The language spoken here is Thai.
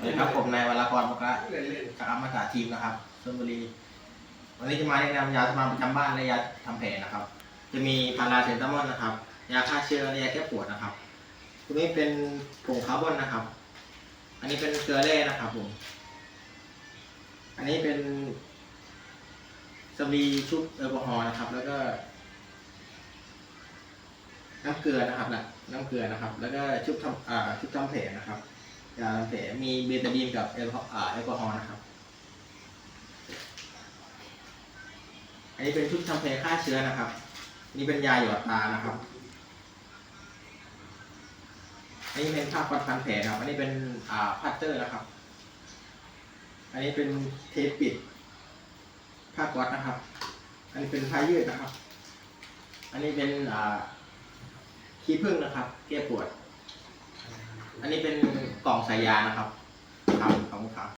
สวัสดีครับผมนายวรากรมกะจากอมตะทีมนะครับชลบุรี วันนี้จะมาแนะนำยาสมานประจำบ้านและยาทำแผลนะครับ จะมีพาราเซตามอลนะครับ ยาฆ่าเชื้อและยาแก้ปวดนะครับ ตัวนี้เป็นผงคาร์บอนนะครับ อันนี้เป็นเกลือแร่นะครับผม อันนี้เป็นสำลีชุบแอลกอฮอล์นะครับ แล้วก็ น้ำเกลือนะครับนะน้ำเกลือนะครับ แล้วก็ชุบทำอ่าชุบทำแผลนะครับ ยาแผลมีเบตาดีนกับแอลกอฮอล์นะครับ อันนี้เป็นชุดทำแผลฆ่าเชื้อนะครับ นี่เป็นยาหยอดตานะครับ อันนี้เป็นผ้าพันแผลนะครับ อันนี้เป็นอ่าพัตเตอร์นะครับ อันนี้เป็นเทปปิดผ้าก๊อตนะครับ อันนี้เป็นผ้ายืดนะครับ อันนี้เป็นอ่าขี้ผึ้งนะครับแก้ปวด ตองสายยานะครับ ครับขอบคุณครับ